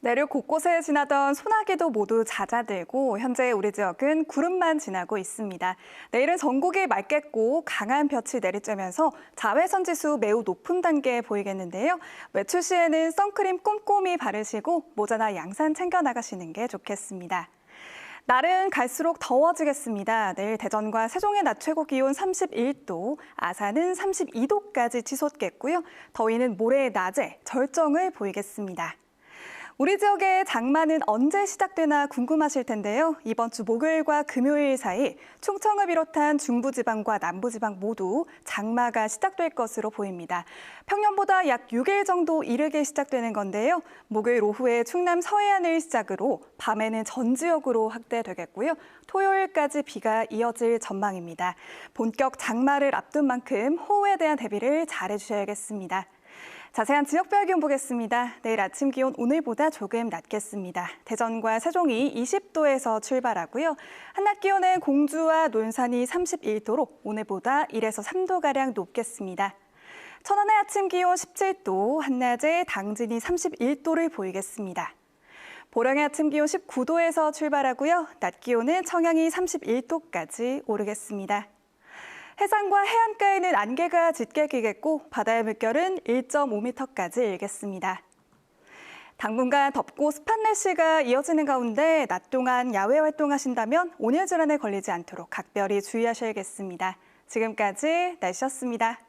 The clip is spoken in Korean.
내륙 곳곳에 지나던 소나기도 모두 잦아들고 현재 우리 지역은 구름만 지나고 있습니다. 내일은 전국이 맑겠고 강한 볕이 내리쬐면서 자외선 지수 매우 높은 단계에 보이겠는데요. 외출 시에는 선크림 꼼꼼히 바르시고 모자나 양산 챙겨 나가시는 게 좋겠습니다. 날은 갈수록 더워지겠습니다. 내일 대전과 세종의 낮 최고 기온 31도, 아산은 32도까지 치솟겠고요. 더위는 모레 낮에 절정을 보이겠습니다. 우리 지역의 장마는 언제 시작되나 궁금하실 텐데요. 이번 주 목요일과 금요일 사이 충청을 비롯한 중부지방과 남부지방 모두 장마가 시작될 것으로 보입니다. 평년보다 약 6일 정도 이르게 시작되는 건데요. 목요일 오후에 충남 서해안을 시작으로 밤에는 전 지역으로 확대되겠고요. 토요일까지 비가 이어질 전망입니다. 본격 장마를 앞둔 만큼 호우에 대한 대비를 잘 해주셔야겠습니다. 자세한 지역별 기온 보겠습니다. 내일 아침 기온 오늘보다 조금 낮겠습니다. 대전과 세종이 20도에서 출발하고요. 한낮 기온은 공주와 논산이 31도로 오늘보다 1에서 3도가량 높겠습니다. 천안의 아침 기온 17도, 한낮에 당진이 31도를 보이겠습니다. 보령의 아침 기온 19도에서 출발하고요. 낮 기온은 청양이 31도까지 오르겠습니다. 해상과 해안가에는 안개가 짙게 끼겠고 바다의 물결은 1.5m까지 일겠습니다. 당분간 덥고 습한 날씨가 이어지는 가운데 낮 동안 야외 활동하신다면 온열 질환에 걸리지 않도록 각별히 주의하셔야겠습니다. 지금까지 날씨였습니다.